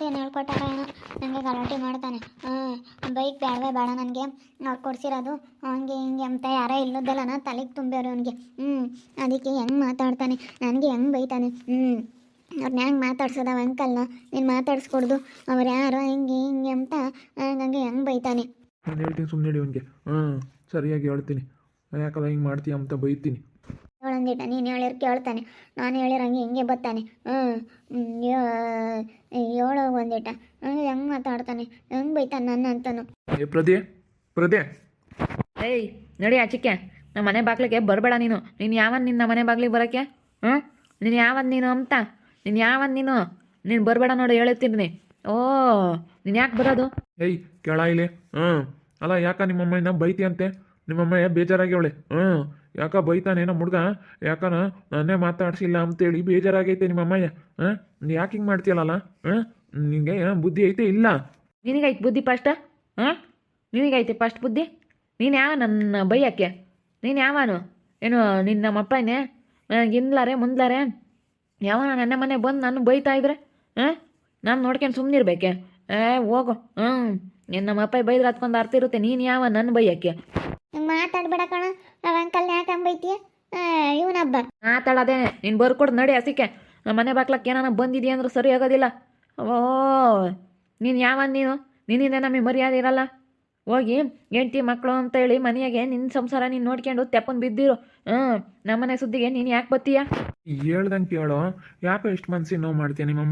ಯಾರೇನು ಹೇಳ್ಕೊಟ್ಟಾರ ಏನೋ. ನನಗೆ ಗಲಾಟೆ ಮಾಡ್ತಾನೆ. ಹ್ಞೂ ಬೈಕ್ ಬೇಡವೇ ಬೇಡ ನನಗೆ. ಅವ್ರು ಕೊಡ್ಸಿರೋದು ಹಂಗೆ ಹಿಂಗೆ ಅಂತ ಯಾರೋ ಇಲ್ಲದಲ್ಲನ ತಲೆಗೆ ತುಂಬ್ಯಾರು ಅವನಿಗೆ. ಹ್ಞೂ ಅದಕ್ಕೆ ಹೆಂಗೆ ಮಾತಾಡ್ತಾನೆ? ನನಗೆ ಹೆಂಗೆ ಬೈತಾನೆ? ಹ್ಞೂ ಅವ್ರನ್ನ ಹೆಂಗೆ ಮಾತಾಡ್ಸೋದು ಅವ ಅಂಕಲ್ನ ನೀನು ಮಾತಾಡ್ಸ್ಕೊಡ್ದು. ಅವ್ರು ಯಾರೋ ಹಿಂಗೆ ಹಿಂಗೆ ಅಂತ ನನಗೆ ಹೆಂಗೆ ಬೈತಾನೆ. ನಾನು ಹೇಳ್ತೀನಿ ಸುಮ್ಮನೆ ಅವನಿಗೆ ಸರಿಯಾಗಿ ಹೇಳ್ತೀನಿ. ಯಾಕಲ್ಲ ಹಿಂಗೆ ಮಾಡ್ತೀಯ ಅಂತ ಬೈತೀನಿ. ಹೇಳಂದಿಟ ನೀನು ಹೇಳಿರ್ ಕೇಳ್ತಾನೆ. ನಾನು ಹೇಳಿರಂಗೆ ಹಿಂಗೆ ಬರ್ತಾನೆ. ಹ್ಞೂ ಹೇಳೋ ಒಂದಿಟ. ಹೆಂಗೆ ಮಾತಾಡ್ತಾನೆ? ಹೆಂಗ್ ಬೈತಾನೆ ನನ್ನ ಅಂತನು? ಏ ಪ್ರದೇ ಪ್ರದೇ ಏಯ್ ನಡಿ ಆಚಿಕೆ ನಮ್ಮ ಮನೆ ಬಾಗ್ಲಿಗೆ ಬರಬೇಡ ನೀನು. ನೀನು ಯಾವನ್ ನಿನ್ನ ಮನೆ ಬಾಗ್ಲಿಗೆ ಬರಕ್ಕೆ? ಹ್ಞೂ ನೀನು ಯಾವನ್ ನೀನು ಅಂತ? ನೀನು ಯಾವನ್ ನೀನು? ನೀನು ಬರಬೇಡ ನೋಡಿ ಹೇಳ್ತೀನಿ. ಓ ನೀನು ಯಾಕೆ ಬರೋದು? ಏಯ್ ಕೇಳ ಇಲ್ಲಿ. ಹ್ಮ್ ಅಲ್ಲ ಯಾಕ ನಿಮ್ಮಮ್ಮನ ಬೈತಿ ಅಂತೆ? ನಿಮ್ಮಮ್ಮ ಬೇಜಾರಾಗಿ ಅವಳೆ ಹ್ಞೂ ಯಾಕ ಬೈತಾನೆ ನಮ್ಮ ಹುಡ್ಗ ಯಾಕನ ನನ್ನೇ ಮಾತಾಡ್ಸಿಲ್ಲ ಅಂತೇಳಿ ಬೇಜಾರಾಗೈತೆ ನಿಮ್ಮ ಅಮ್ಮಯ್ಯ ಹಾಂ ಯಾಕೆ ಹಿಂಗೆ ಮಾಡ್ತೀಯಲ್ಲ ಹಾಂ? ನಿನಗೆ ಬುದ್ಧಿ ಐತೆ ಇಲ್ಲ? ನಿನಗೈತೆ ಬುದ್ಧಿ ಫಸ್ಟ್? ಹಾಂ? ನಿನಗೈತೆ ಫಸ್ಟ್ ಬುದ್ಧಿ? ನೀನು ಯಾವ ನನ್ನ ಬೈಯಕ್ಕೆ? ನೀನು ಯಾವನು? ಏನು ನಿನ್ನ ನಮ್ಮಪ್ಪನೇ? ಹಿಂದ್ಲಾರೆ, ಮುಂದ್ಲಾರೆ? ಯಾವ ನನ್ನ ಮನೆ ಬಂದು ನಾನು ಬೈತಾ ಇದ್ರೆ? ಹಾಂ? ನಾನು ನೋಡ್ಕೊಂಡು ಸುಮ್ಮನಿರ್ಬೇಕೆ ಏ, ಹೋಗು. ಹ್ಞೂ ನಿನ್ನ ನಮ್ಮಪ್ಪ ಬೈದ್ರೆ ಹತ್ಕೊಂಡು ಅರ್ಥ ಇರುತ್ತೆ. ನೀನು ಯಾವ ನನ್ನ ಬೈಯಕ್ಕೆ? ಮಾತಾಡ್ಬೇಡ ಕಣ ಅವ ಅಂಕಲ್ ಯಾಕೆ ಇವನ ಇವನಬ್ಬ. ಮಾತಾಡೋದೇ ನೀನು ಬರ್ಕೊಡು ನಡಿ ಹಸಿಕೆ. ನಮ್ಮ ಮನೆ ಬಾಕ್ಲಕ್ಕೆ ಏನಾನ ಬಂದಿದೆಯಾ ಅಂದ್ರೆ ಸರಿ ಆಗೋದಿಲ್ಲ. ಓ ನೀನು ಯಾವ ನೀನು? ನಿನ್ನಿಂದ ನಮಗೆ ಮರ್ಯಾದೆ ಇರಲ್ಲ. ಹೋಗಿ ಹೆಂಡ್ತಿ ಮಕ್ಕಳು ಅಂತ ಹೇಳಿ ಮನೆಯಾಗೆ ನಿನ್ನ ಸಂಸಾರ ನೀನು ನೋಡ್ಕೊಂಡು ತೆಪ್ಪನ್ ಬಿದ್ದಿರು. ಹ್ಞೂ ನಮ್ಮನೆ ಸುದ್ದಿಗೆ ನೀನು ಯಾಕೆ ಬತ್ತೀಯ? ಹೇಳ್ದಂಗೆ ಕೇಳು. ಯಾಕೆ ಇಷ್ಟು ಮನ್ಸಿಗೆ ನೋವು ಮಾಡ್ತೀಯ ನಿಮ್ಮ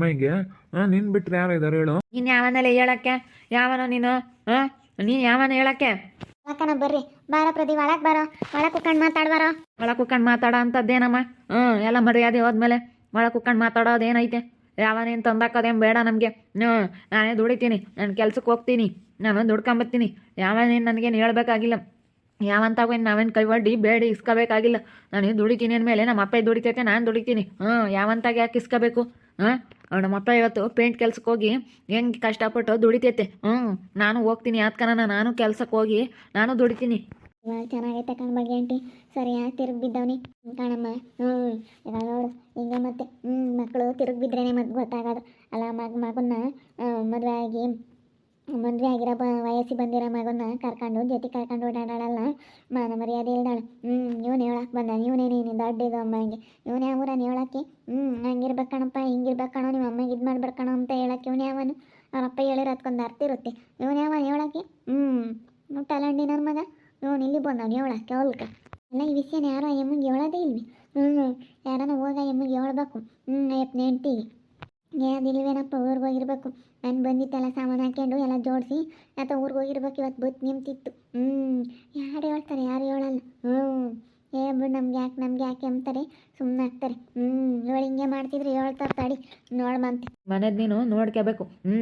ಹಾಂ ನಿನ್ನ ಬಿಟ್ರೆ ಯಾರು ಇದ್ದಾರೆ ಹೇಳು. ನೀನು ಯಾವನಲ್ಲಿ ಹೇಳಕ್ಕೆ? ಯಾವನೋ ನೀನು? ಹಾಂ ನೀನು ಯಾವನ ಹೇಳಕ್ಕೆ? ಅಕ್ಕನ ಬರ್ರಿ. ಬಾರ ಪ್ರದಿ ಒಳಗೆ ಬಾರೋ. ಒಳಗೆ ಕುತ್ಕೊಂಡು ಮಾತಾಡ್ಬಾರೋ. ಒಳಗೆ ಕುಕ್ಕಂಡು ಮಾತಾಡೋ ಅಂತದ್ದೇನಮ್ಮ ಹ್ಞೂ ಎಲ್ಲ ಮರ್ಯಾದೆ ಹೋದ್ಮೇಲೆ ಒಳ ಕುಕ್ಕಂಡು ಮಾತಾಡೋದೇನೈತೆ? ಯಾವನೇನು ತಂದಾಕೋದೇನು ಬೇಡ ನಮಗೆ. ಹ್ಞೂ ನಾನೇ ದುಡಿತೀನಿ, ನಾನು ಕೆಲ್ಸಕ್ಕೆ ಹೋಗ್ತೀನಿ ನಾನು ದುಡ್ಕೊಂಬತ್ತೀನಿ. ಯಾವನೇನು ನನಗೇನು ಹೇಳ್ಬೇಕಾಗಿಲ್ಲ. ಯಾವಂತಾವೇನು ನಾವೇನು ಕೈವಡ್ಡಿ ಬೇಡಿ ಇಸ್ಕೋಬೇಕಾಗಿಲ್ಲ. ನಾನು ದುಡಿತೀನಿ ಅಂದಮೇಲೆ ನಮ್ಮ ಅಪ್ಪ ದುಡಿತೈತೆ, ನಾನು ದುಡಿತೀನಿ. ಹ್ಞೂ ಯಾವಂತಾಗ ಯಾಕೆ ಇಸ್ಕೋಬೇಕು? ಹಾಂ ನಮ್ಮ ಅಪ್ಪ ಇವತ್ತು ಪೇಂಟ್ ಕೆಲ್ಸಕ್ಕೆ ಹೋಗಿ ಹೆಂಗೆ ಕಷ್ಟಪಟ್ಟು ದುಡಿತೈತೆ. ಹ್ಞೂ ನಾನು ಹೋಗ್ತೀನಿ ಯಾತ್ಕನ ನಾನು ಕೆಲ್ಸಕ್ಕೆ ಹೋಗಿ ನಾನು ದುಡಿತೀನಿ. ಚೆನ್ನಾಗೈತೆ ಕಣ್ ಬಗ್ಗೆ ಆಂಟಿ. ಯಾಕೆ ತಿರುಗಿ ಬಿದ್ದವನಿ. ಕಣಮ್ಮ. ಹ್ಞೂ ಇವಾಗ ನೋಡು ಈಗ ಮತ್ತೆ. ಹ್ಞೂ ಮಕ್ಕಳು ತಿರುಗಿ ಬಿದ್ರೇನೆ ಮತ್ತೆ ಗೊತ್ತಾಗೋದು. ಅಲ್ಲ, ಮಗ, ಮಗನ್ನ ಮದುವೆ ಆಗಿ ಮದುವೆ ಆಗಿರೋ ಬ, ವಯಸ್ಸಿಗೆ ಬಂದಿರೋ ಮಗನ್ನ ಕರ್ಕೊಂಡು, ಜೊತೆ ಕರ್ಕೊಂಡು ಓಡಾಡಲ್ಲ ಮಾನ ಮರ್ಯಾದೆ ಇಲ್ದಾಳ. ಹ್ಞೂ ಇವನು ಹೇಳಕ್ಕೆ ಬಂದ. ಇವನೇನೇನು ದೊಡ್ಡದು ಅಮ್ಮಂಗೆ ಇವನು ಊರನ್ನ ಹೇಳಕ್ಕೆ. ಹ್ಞೂ ಹಂಗಿರ್ಬೇಕು ಕಣಪ್ಪ, ಹಿಂಗಿರ್ಬೇಕು ಕಣೋ ನಿಮ್ಮ ಅಮ್ಮಗೆ ಇದು ಮಾಡ್ಬೇಕು ಕಣೋ ಅಂತ ಹೇಳಕ್ಕೆ ಇವನೇ ಯಾವನು ಅವರಪ್ಪ ಹೇಳಿರೋ ಅದಕ್ಕೊಂದು ಅರ್ಥ ಇರುತ್ತೆ. ಇವನೇ ಯಾವ ಹೇಳಕ್ಕೆ. ಹ್ಞೂ ಮುಟ್ಟಲಂಡಿ ನನ್ನ ಮಗ. ಇವನು ಇಲ್ಲಿ ಬಂದವನು ಹೇಳಕ್ಕೆ ಹೊಲ್ಕ ಎಲ್ಲ ಈ ವಿಷಯನ ಯಾರೋ ಎಮ್ಮಗೆ ಹೇಳೋದೇ ಇಲ್ವಿ. ಹ್ಞೂ ಯಾರನ್ನ ಹೋಗ ಎಮ್ಮಗೆ ಹೇಳ್ಬೇಕು. ಹ್ಞೂ ಅಯ್ಯಪ್ಪ, ನೆಂಟಿಗೆ. ಯಾವ್ದಿಲ್ವೇನಪ್ಪ ಊರಿಗೆ ಹೋಗಿರ್ಬೇಕು. ನಾನು ಬಂದಿತ್ತಲ್ಲ ಸಾಮಾನು ಹಾಕ್ಕೊಂಡು ಎಲ್ಲ ಜೋಡಿಸಿ. ಅಥವಾ ಊರಿಗೆ ಹೋಗಿರ್ಬೇಕು ಇವತ್ತು ಬುತ್ ನಿಂತಿತ್ತು ಹ್ಞೂ ಯಾರು ಹೇಳ್ತಾರೆ, ಯಾರು ಹೇಳಲ್ಲ. ಹ್ಞೂ ಏ, ಬಿಡು, ನಮ್ಗೆ ಯಾಕೆ ನಮ್ಗೆ ಯಾಕೆ ಅಂತಾರೆ ಸುಮ್ಮನೆ ಆಗ್ತಾರೆ ಹ್ಞೂ ನೋಡಿ ಹಿಂಗೆ ಮಾಡ್ತಿದ್ರೆ ಹೇಳ್ತಾರೆ ತಡಿ. ನೋಡ್ಬಂತೆ ಮನೆದು ನೀನು ನೋಡ್ಕೋಬೇಕು ಹ್ಞೂ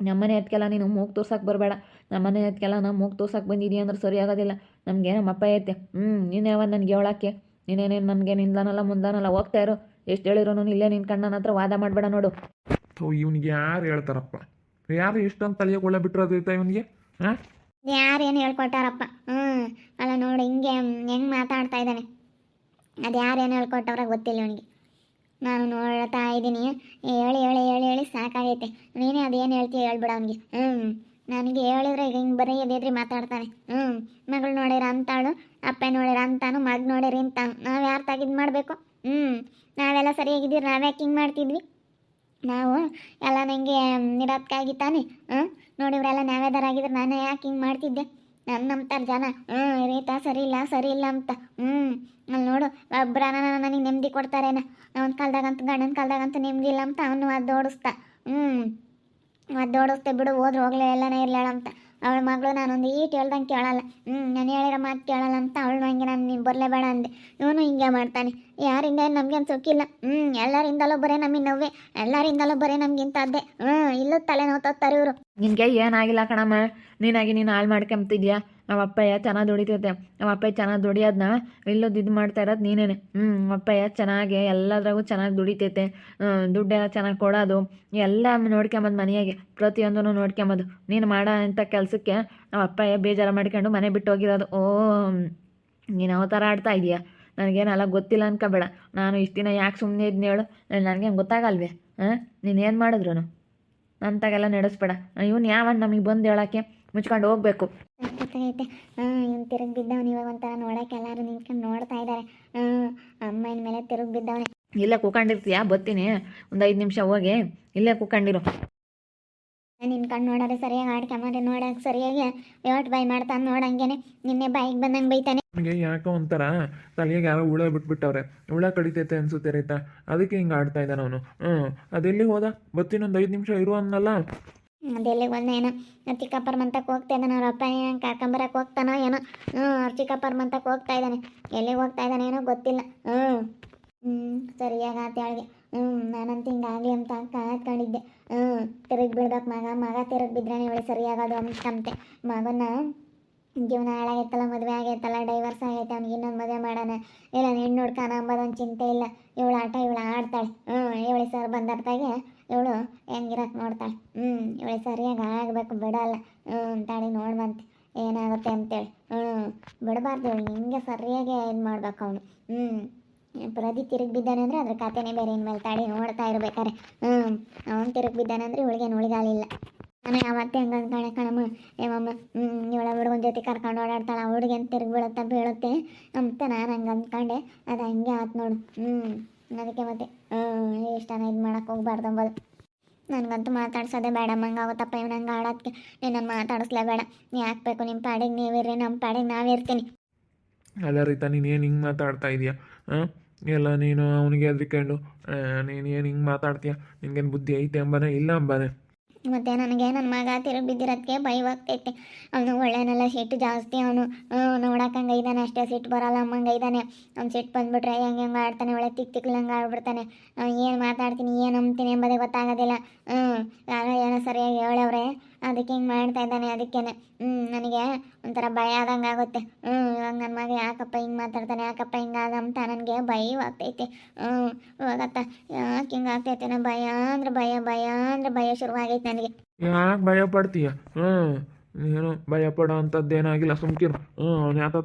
ನಮ್ಮನೆ ಎತ್ಕೆಲ್ಲ ನೀನು ಮೂಗು ತೋರ್ಸಕ್ಕೆ ಬರಬೇಡ. ನಮ್ಮನೆ ಎತ್ಕೆಲ್ಲ ನಾವು ಮೂಗು ತೋರ್ಸಕ್ಕೆ ಬಂದಿದ್ದೀಯ ಅಂದ್ರೆ ಸರಿ ಆಗೋದಿಲ್ಲ. ನಮಗೆ ನಮ್ಮ ಅಪ್ಪ ಐತೆ. ಹ್ಞೂ ನೀನು ಯಾವ ನನಗೆ ಹೇಳಕ್ಕೆ? ನೀನೇನೇನು ನನಗೆ ನಿಂದಾನಲ್ಲ, ಮುಂದಾನಲ್ಲ ಹೋಗ್ತಾ ಇರು. ಎಷ್ಟು ಹೇಳಿರೋನು ಇಲ್ಲೇ ನಿನ್ನ ಕಣ್ಣನ ಹತ್ರ ವಾದ ಮಾಡಬೇಡ ನೋಡು. ಥೋ ಇವನಿಗೆ ಯಾರು ಹೇಳ್ತಾರಪ್ಪ? ಯಾರು ಇಷ್ಟೊಂದು ತಲೆಗೆ ಒಳ್ಳೆ ಬಿಟ್ಟಿರೋದೈತೆ ಇವನಿಗೆ? ಯಾರು ಏನು ಹೇಳ್ಕೊಟ್ಟಾರಪ್ಪ? ಹ್ಞೂ ಅಲ್ಲ ನೋಡಿ ಹಿಂಗೆ ಹೆಂಗೆ ಮಾತಾಡ್ತಾ ಇದ್ದಾನೆ. ಅದು ಏನು ಹೇಳ್ಕೊಟ್ಟವ್ರ ಗೊತ್ತಿಲ್ಲ ಅವನಿಗೆ ನಾನು ನೋಡ್ತಾ ಇದ್ದೀನಿ. ಹೇಳಿ ಹೇಳಿ ಹೇಳಿ ಹೇಳಿ ಸಾಕಾಗೈತೆ. ನೀನೇ ಅದೇನು ಹೇಳ್ತೀಯ ಹೇಳ್ಬಿಡ ಅವನಿಗೆ. ಹ್ಞೂ ನನಗೆ ಹೇಳಿದ್ರೆ ಈಗ ಹಿಂಗೆ ಬರೀ ಎದೇದ್ರಿ ಮಾತಾಡ್ತಾನೆ. ಹ್ಞೂ ಮಗಳು ನೋಡಿರ ಅಂತಾಳು ಅಪ್ಪ ನೋಡಿರ ಅಂತಾನು ಮಗ ನೋಡಿರಿ ಅಂತಾನು. ನಾವು ಯಾರು ತಾಗಿದ್ ಮಾಡಬೇಕು? ಹ್ಞೂ ನಾವೆಲ್ಲ ಸರಿಯಾಗಿದ್ದೀರಿ ನಾವ್ಯಾಕೆ ಹಿಂಗೆ ಮಾಡ್ತಿದ್ವಿ? ನಾವು ಎಲ್ಲ ನನಗೆ ನಿರತ್ಕಾಗಿ ತಾನೆ, ಹಾಂ? ನೋಡಿ ಇವರೆಲ್ಲ ನಾವೇದಾರಾಗಿದ್ರೆ ನಾನು ಯಾಕೆ ಹಿಂಗೆ ಮಾಡ್ತಿದ್ದೆ? ನನ್ನ ನಂಬ್ತಾರೆ ಜನ ಹ್ಞೂ ರೀತಾ ಸರಿ ಇಲ್ಲ ಸರಿ ಇಲ್ಲ ಅಂತ ಹ್ಞೂ ಅಲ್ಲಿ ನೋಡು ಒಬ್ಬರ ನನಗೆ ನೆಮ್ಮದಿ ಕೊಡ್ತಾರೇನ? ಅವನ ಕಾಲ್ದಾಗಂತ ಗಂಡನ ಕಾಲ್ದಾಗಂತ ನೆಮ್ಮದಿ ಇಲ್ಲ ಅಂತ, ಅವನು ಅದು ಓಡಿಸ್ತಾ ಹ್ಞೂ ಅದು ಓಡಿಸ್ತೆ ಬಿಡು, ಹೋದ್ರೆ, ಹೋಗ್ಲೇ, ಎಲ್ಲನೇ ಇರ್ಲಾಳ ಅಂತ. ಅವಳ ಮಗಳು ನಾನೊಂದು ಈಟ್ ಹೇಳ್ದಂಗೆ ಕೇಳಲ್ಲ. ಹ್ಞೂ ನಾನು ಹೇಳಿರೋ ಮಾತು ಕೇಳಲ್ಲ ಅಂತ ಅವಳು ಹಂಗೆ ನಾನು ನೀನು ಬರಲೇಬೇಡ ಅಂದೆ. ಇವನು ಹಿಂಗೆ ಮಾಡ್ತಾನೆ. ಯಾರಿಂದ ನಮ್ಗೇನು ಸುಖಿಲ್ಲ. ಹ್ಞೂ ಎಲ್ಲರಿಂದಲೂ ಬರೀ ನಮಗೆ ನೋವೇ. ಎಲ್ಲರಿಂದಲೂ ಬರೀ ಅದೇ ಹ್ಞೂ ಇಲ್ಲೂ ತಲೆ ನೋವು ಇವರು. ನಿನಗೆ ಏನಾಗಿಲ್ಲ ಕಣಮ್ಮ. ನೀನಾಗಿ ನೀನು ಹಾಳು ಮಾಡ್ಕೊಂತಿದ್ಯಾ ನಮ್ಮ ಅಪ್ಪಯ್ಯ ಚೆನ್ನಾಗಿ ದುಡಿತೈತೆ. ನಮ್ಮ ಅಪ್ಪಯ್ಯ ಚೆನ್ನಾಗಿ ದುಡಿಯೋದನ್ನ ಇಲ್ಲೊಂದು ಇದು ಮಾಡ್ತಾ ಇರೋದು ನೀನೇನೆ. ಹ್ಞೂ ಅಪ್ಪಯ್ಯ ಚೆನ್ನಾಗೆ ಎಲ್ಲದ್ರಾಗೂ ಚೆನ್ನಾಗಿ ದುಡಿತೈತೆ. ದುಡ್ಡೆಲ್ಲ ಚೆನ್ನಾಗಿ ಕೊಡೋದು. ಎಲ್ಲ ನೋಡ್ಕೊಂಬಂದು ಮನೆಯಾಗೆ. ಪ್ರತಿಯೊಂದೂ ನೋಡ್ಕೊಂಬಂದು. ನೀನು ಮಾಡೋ ಅಂಥ ಕೆಲಸಕ್ಕೆ ನಮ್ಮ ಅಪ್ಪಯ್ಯ ಬೇಜಾರು ಮಾಡ್ಕೊಂಡು ಮನೆ ಬಿಟ್ಟು ಹೋಗಿರೋದು. ಓ, ನೀನು ಯಾವ ಥರ ಆಡ್ತಾ ಇದೆಯಾ? ನನಗೇನು ಅಲ್ಲ ಗೊತ್ತಿಲ್ಲ ಅನ್ಕೋಬೇಡ. ನಾನು ಇಷ್ಟು ದಿನ ಯಾಕೆ ಸುಮ್ಮನೆ ಇದ್ನ ಹೇಳು. ನನಗೇನು ಗೊತ್ತಾಗಲ್ವೇ? ಹಾಂ? ನೀನು ಏನು ಮಾಡಿದ್ರು ಅಂತಾಗೆಲ್ಲ ನಡೆಸ್ಬೇಡ. ಇವನು ಯಾವ ನಮಗೆ ಬಂದು ಹೇಳೋಕ್ಕೆ? ಮುಚ್ಕೊಂಡು ಹೋಗ್ಬೇಕು. ಹಾಂ ಇವ್ನು ತಿರುಗಿ ಬಿದ್ದವನು ಇವಾಗ ಒಂಥರ ನೋಡೋಕೆ ಎಲ್ಲರೂ ನಿಂತ್ಕೊಂಡು ನೋಡ್ತಾ ಇದ್ದಾರೆ ಹಾಂ ಅಮ್ಮನ ಮೇಲೆ ತಿರುಗಿ ಬಿದ್ದವನೆ ಇಲ್ಲೇ ಕೂಕೊಂಡಿರ್ತೀಯಾ? ಬರ್ತೀನಿ. ಒಂದು ಐದು ನಿಮಿಷ ಹೋಗಿ. ಇಲ್ಲೇ ಕೂಕೊಂಡಿರು. ನಿನ್ನ ಕಣ್ಣು ನೋಡೋದು ಸರಿಯಾಗಿ ಆಡ್ಕೊಂಬಂದ್ರೆ ನೋಡೋಕೆ ಸರಿಯಾಗಿ ಯೋಟ್ ಬೈ ಮಾಡ್ತಾನೆ ನೋಡಂಗೇನೆ ನಿನ್ನೆ ಬೈಕ್ ಬಂದಂಗೆ ಬೈತಾನೆ. ನನಗೆ ಯಾಕೋ ಒಂಥರ ತಲೆಗೆ ಯಾರೋ ಹುಳ ಬಿಟ್ಬಿಟ್ಟವ್ರೆ. ಹುಳ ಕಡಿತೈತೆ ಅನ್ಸುತ್ತೆ ರೈತ. ಅದಕ್ಕೆ ಹಿಂಗೆ ಆಡ್ತಾ ಇದ್ದಾನೆ ಅವನು. ಹ್ಞೂ ಅದೆಲ್ಲಿ ಹೋದ? ಬತ್ತಿನೊಂದು ಒಂದು ಐದು ನಿಮಿಷ ಇರು ಅನ್ನಲ್ಲ. ಅದೆಲ್ಲಿ ಬಂದ ಏನೋ. ಚಿಕ್ಕಪ್ಪರ ಮಂತಕ್ಕೆ ಹೋಗ್ತಾ ಇದ್ದಾನೆ, ಅವ್ರ ಅಪ್ಪ ಏನೋ ಹೋಗ್ತಾನೋ ಏನೋ. ಹ್ಞೂ ಅವ್ರ ಚಿಕ್ಕಪ್ಪರ ಮಂತಕ್ಕೆ ಹೋಗ್ತಾ ಇದ್ದಾನೆ. ಎಲ್ಲಿಗೆ ಹೋಗ್ತಾ ಇದ್ದಾನೆ ಏನೋ ಗೊತ್ತಿಲ್ಲ. ಹ್ಞೂ ಹ್ಞೂ ಸರಿಯಾಗಿ ಆತ ಅವಳಿಗೆ ಹ್ಞೂ ನಾನಂತ ಹಿಂಗಾಗಲಿ ಅಂತ ಕಾಯ್ಕೊಂಡಿದ್ದೆ ಹ್ಞೂ ತಿರುಗಿ ಬಿಡ್ಬೇಕು ಮಗ. ಮಗ ತಿರುಗಿ ಬಿದ್ದರೆ ಇವಳು ಸರಿಯಾಗೋದು ಅಂತಂತೆ ಮಗನ ಜೀವನ ಹಾಳಾಗೈತಲ್ಲ, ಮದುವೆ ಆಗೈತಲ್ಲ ಡೈವರ್ಸ್ ಆಗೈತೆ, ಅವ್ನಿಗೆ ಇನ್ನೊಂದು ಮದುವೆ ಮಾಡೋಣ. ಇಲ್ಲ ಹೆಣ್ಣು ಹುಡ್ಕಾನ ಅಂಬೋದೊಂದು ಚಿಂತೆ ಇಲ್ಲ. ಇವಳು ಆಟ, ಇವಳು ಆಡ್ತಾಳೆ. ಹ್ಞೂ ಇವಳಿ ಸರ್ ಬಂದರ್ತಾಗೆ ಇವಳು ಹೆಂಗಿರಕ್ಕೆ ನೋಡ್ತಾಳೆ ಹ್ಞೂ ಇವಳಿಗೆ ಸರಿಯಾಗಿ ಆಗಬೇಕು, ಬಿಡಲ್ಲ. ಹ್ಞೂ ತಾಳಿ ನೋಡ್ಬಂತೆ ಏನಾಗುತ್ತೆ ಅಂತೇಳಿ. ಹ್ಞೂ ಬಿಡಬಾರ್ದು ಇವಳು. ಹಿಂಗೆ ಸರಿಯಾಗಿ ಇದು ಮಾಡ್ಬೇಕು ಅವನು. ಹ್ಞೂ ಪ್ರದಿ ತಿರುಗಿ ಅಂದರೆ ಅದ್ರ ಕಥೆನೇ ಬೇರೆ ಇನ್ಮೇಲೆ ತಾಳಿ ನೋಡ್ತಾ ಇರ್ಬೇಕಾರೆ ಹ್ಞೂ ಅವನು ತಿರುಗಿ ಬಿದ್ದಾನೆ ಅಂದರೆ ಇವಳಿಗೇನು ಉಳಿಗಾಲಿಲ್ಲ. ನಾನು ಯಾವತ್ತೇ ಹಂಗೆ ಅಂದ್ಕೊಂಡೆ, ಕಣಮ್ಮ. ಏಮಮ್ಮ ಹ್ಞೂ ಇವಳ ಹುಡುಗನ ಜೊತೆ ಕರ್ಕೊಂಡು ಓಡಾಡ್ತಾಳೆ. ಆ ಹುಡುಗಿ ಅಂತ ತಿರುಗಿ ಬೀಳುತ್ತಾ ಬೀಳುತ್ತೆ ಅಂತ ನಾನು ಹಂಗೆ ಅಂದ್ಕೊಂಡೆ. ಅದು ಹಂಗೆ ಆತು ನೋಡು. ಹ್ಞೂ ಅದಕ್ಕೆ ಮತ್ತೆ ಇಷ್ಟನ ಇದು ಮಾಡೋಕೆ ಹೋಗ್ಬಾರ್ದು ಅಂಬೋದು ನನಗಂತೂ ಮಾತಾಡ್ಸೋದೇ ಬೇಡ ಮಂಗೆ ಆಗುತ್ತಪ್ಪ ಇವ್ ನಂಗೆ ಆಡೋದಕ್ಕೆ ನೀನು ಮಾತಾಡಿಸ್ಲೇ ಬೇಡ. ನೀ ಬೇಕು ನಿಮ್ಮ ಪಾಡಿಗೆ ನೀವಿರ್ರಿ ನಮ್ಮ ಪಾಡಿಗೆ ನಾವಿರ್ತೀನಿ. ಅಲ್ಲ ರೀತ, ನೀನು ಏನು ಹಿಂಗೆ ಮಾತಾಡ್ತಾ ಇದೀಯ? ಎಲ್ಲ ನೀನು ಅವನಿಗೆ ಹೆದ್ರಿಕೊಂಡು ನೀನು ಏನು ಹಿಂಗೆ ಮಾತಾಡ್ತೀಯ? ನಿನಗೇನು ಬುದ್ಧಿ ಐತೆ ಅಂಬಾನೆ? ಇಲ್ಲ ಅಂಬಾನೆ. ಮತ್ತು ನನಗೆ ನನ್ನ ಮಗ ತಿರುಗಿ ಬಿದ್ದಿರೋದಕ್ಕೆ ಭಯವಾಗ್ತೈತೆ ಅವನು ಒಳ್ಳೆನಲ್ಲ ಸಿಟ್ಟು ಜಾಸ್ತಿ ಅವನು. ನೋಡಕ್ಕಂಗೆ ಇದ್ದಾನೆ ಅಷ್ಟೇ, ಸಿಟ್ಟು ಬರಲ್ಲ ಅಮ್ಮಂಗೆ ಇದ್ದಾನೆ. ಅವ್ನು ಸಿಟ್ಟು ಬಂದುಬಿಟ್ರೆ ಹೆಂಗೆ ಹೆಂಗೆ ಆಡ್ತಾನೆ, ಒಳ್ಳೆ ತಿಕ್ ತಿಕ್ಲಂಗೆ ಆಡ್ಬಿಡ್ತಾನೆ. ಏನು ಮಾತಾಡ್ತೀನಿ, ಏನು ನಂಬ್ತೀನಿ ಎಂಬುದೇ ಗೊತ್ತಾಗೋದಿಲ್ಲ. ಹ್ಞೂ ಏನೋ ಸರಿಯಾಗಿ ಹೇಳವ್ರೆ. ಅದಕ್ಕೆ ಹಿಂಗೆ ಮಾಡ್ತಾ ಇದ್ದಾನೆ ಅದಕ್ಕೇನೆ. ಹ್ಞೂ ನನಗೆ ಒಂಥರ ಭಯ ಆದಂಗೆ ಆಗುತ್ತೆ. ಹ್ಞೂ ಇವಾಗ ನನ್ನ ಮಗ ಯಾಕಪ್ಪ ಹಿಂಗೆ ಮಾತಾಡ್ತಾನೆ ಯಾಕಪ್ಪ ಹಿಂಗಾಗ ಅಂತ ನನಗೆ ಭಯವಾಗ್ತೈತೆ ಹ್ಞೂ ಇವಾಗತ್ತ ಯಾಕೆ ಹಿಂಗೆ ಆಗ್ತೈತೆ ನಾ ಭಯ ಅಂದ್ರೆ ಭಯ ಭಯ ಅಂದ್ರೆ ಭಯ ಶುರುವಾಗೈತೆ ನನಗೆ. ಯಾಕೆ ಭಯ ಪಡ್ತೀಯ? ಹ್ಞೂ ನೀನು ಭಯ ಪಡೋ ಅಂಥದ್ದೇನಾಗಿಲ್ಲ ಸುಮ್ಕಿರು. ಹ್ಞೂ ಅವ್ನು ಯಾತ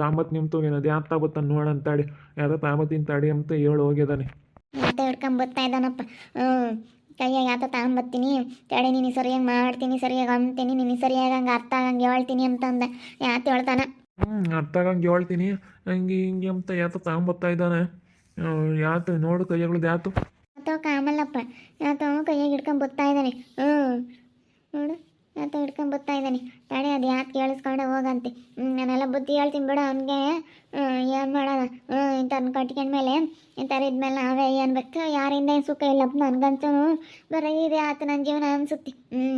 ತಾಂಬತ್ ನಿಮ್ತು ಏನದು ಯಾತ ತಾಬತ್ತ ನೋಡಂತಾಡಿ ಯಾತ ತಾಂಬತ್ತಿನ ತಾಡಿ ಅಂತ ಹೇಳಿ ಹೋಗಿದ್ದಾನೆ ಹಿಡ್ಕೊಂಡ್ ಬರ್ತಾ ಇದ್ದಾನಪ್ಪ. ಹ್ಞೂ ಕೈಯಾಗ ಆತ ತಗೊಂಬತ್ತೀನಿ ತಡೆ ನೀನು ಸರಿಯಾಗಿ ಮಾಡ್ತೀನಿ ಸರಿಯಾಗಿ ಅಂತೀನಿ ನೀನು ಸರಿಯಾಗಿ ಹಂಗೆ ಅರ್ಥ ಆಗಂಗೆ ಹೇಳ್ತೀನಿ ಅಂತಂದ. ಯಾತ ಹೇಳ್ತಾನ? ಹ್ಞೂ ಅರ್ಥ ಆಗಂಗೆ ಹೇಳ್ತೀನಿ. ಹಂಗೆ ಹಿಂಗೆ ಅಂತ ಯಾತ ತಗೊಂಬತ್ತಾ ಇದ್ದಾನೆ. ಯಾತ ನೋಡು ಕೈಯಾಗಳದ್ದು ಯಾತು. ಆತೋ ಕಾಮಲ್ಲಪ್ಪ ಯಾತ ಕೈಯಾಗ ಹಿಡ್ಕೊಂಡ್ ಬರ್ತಾ ಇದ್ದಾನೆ. ಹ್ಞೂ ನೋಡು. ಆತ ಹಿಡ್ಕೊಂಡು ಬರ್ತಾ ಇದ್ದಾನೆ? ತಡೆ, ಅದು ಯಾಕೆ ಕೇಳಿಸ್ಕೊಂಡೆ ಹೋಗಂತೆ. ನಾನೆಲ್ಲ ಬುದ್ಧಿ ಹೇಳ್ತೀನಿ ಬಿಡು ಅವನಿಗೆ. ಏನು ಮಾಡೋಣ ಹ್ಞೂ ಇಂಥವ್ನ ಕಟ್ಕೊಂಡ್ಮೇಲೆ ಇಂಥವ್ರು ಇದ್ಮೇಲೆ ನಾವೇ ಏನು ಬೇಕು? ಯಾರಿಂದ ಏನು ಸುಖ ಇಲ್ಲಪ್ಪ ನನಗಂತೂ. ಬರೀ ಇದೆ ಆತ ನನ್ನ ಜೀವನ ಅನಿಸುತ್ತೆ. ಹ್ಞೂ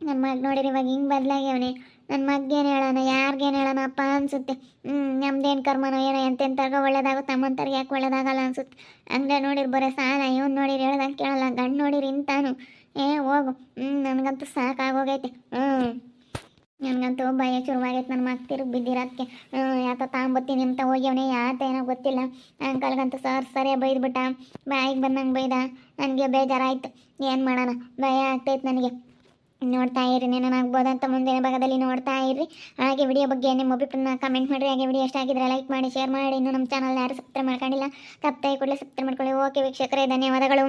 ನನ್ನ ಮಗ ನೋಡಿರಿ ಇವಾಗ ಹಿಂಗೆ ಬದಲಾಗ್ಯವನೇ ನನ್ನ ಮಗೇನು ಹೇಳೋಣ ಯಾರಿಗೇನು ಹೇಳೋಣಪ್ಪ ಅನಿಸುತ್ತೆ. ಹ್ಞೂ ನಮ್ದೇನು ಕರ್ಮನೋ ಏನೋ ಎಂತೆಂಥವ್ರಿಗೆ ಒಳ್ಳೇದಾಗುತ್ತೆ, ನಮ್ಮಂಥವ್ರಿಗೆ ಯಾಕೆ ಒಳ್ಳೇದಾಗಲ್ಲ ಅನ್ಸುತ್ತೆ. ಹಂಗೆ ನೋಡಿರಿ ಬರೀ ಸಾಲ, ಇವ್ನು ನೋಡಿರಿ ಹೇಳ್ದಂಗೆ ಕೇಳಲ್ಲ, ಗಂಡು ನೋಡಿರಿ ಇಂತಾನು. ಏ, ಹೋಗು. ಹ್ಞೂ ನನಗಂತೂ ಸಾಕಾಗೋಗೈತೆ. ಹ್ಞೂ ನನಗಂತೂ ಭಯ ಶುರುವಾಗೈತೆ ನನ್ನ ಮಗ ಬಿದ್ದಿರೋದಕ್ಕೆ ಹ್ಞೂ ಯಾತ ತಾಂಬತ್ತೀನಿ ಅಂತ ಹೋಗ್ಯವನೇ ಯಾತ ಏನೋ ಗೊತ್ತಿಲ್ಲ. ಅಂಕಲ್ಗಂತೂ ಸರ್ ಸರಿಯಾಗಿ ಬೈದ್ಬಿಟ್ಟ. ಬಾಯಿಗೆ ಬಂದಂಗೆ ಬೈದ. ನನಗೆ ಬೇಜಾರಾಯ್ತು. ಏನು ಮಾಡೋಣ? ಭಯ ಆಗ್ತೈತೆ ನನಗೆ. ನೋಡ್ತಾ ಇರಿ ನೆನನಾಗ್ಬೋದು ಅಂತ ಮುಂದಿನ ಭಾಗದಲ್ಲಿ ನೋಡ್ತಾ ಇರಿ ಹಾಗೆ ವಿಡಿಯೋ ಬಗ್ಗೆ ನಿಮ್ಮ ಅಭಿಪ್ರಾಯನ ಕಮೆಂಟ್ ಮಾಡಿರಿ. ಹಾಗೆ ವಿಡಿಯೋ ಇಷ್ಟ ಆಗಿದ್ರೆ ಲೈಕ್ ಮಾಡಿ ಶೇರ್ ಮಾಡಿ. ಇನ್ನು ನಮ್ಮ ಚಾನಲ್ ಯಾರು ಸಬ್ಸ್ಕ್ರೈಬ್ ಮಾಡ್ಕೊಂಡಿಲ್ಲ ತಪ್ಪದೆ ಕೂಡಲೇ ಸಬ್ಸ್ಕ್ರೈಬ್ ಮಾಡ್ಕೊಳ್ಳಿ. ಓಕೆ ವೀಕ್ಷಕರೇ, ಧನ್ಯವಾದಗಳು.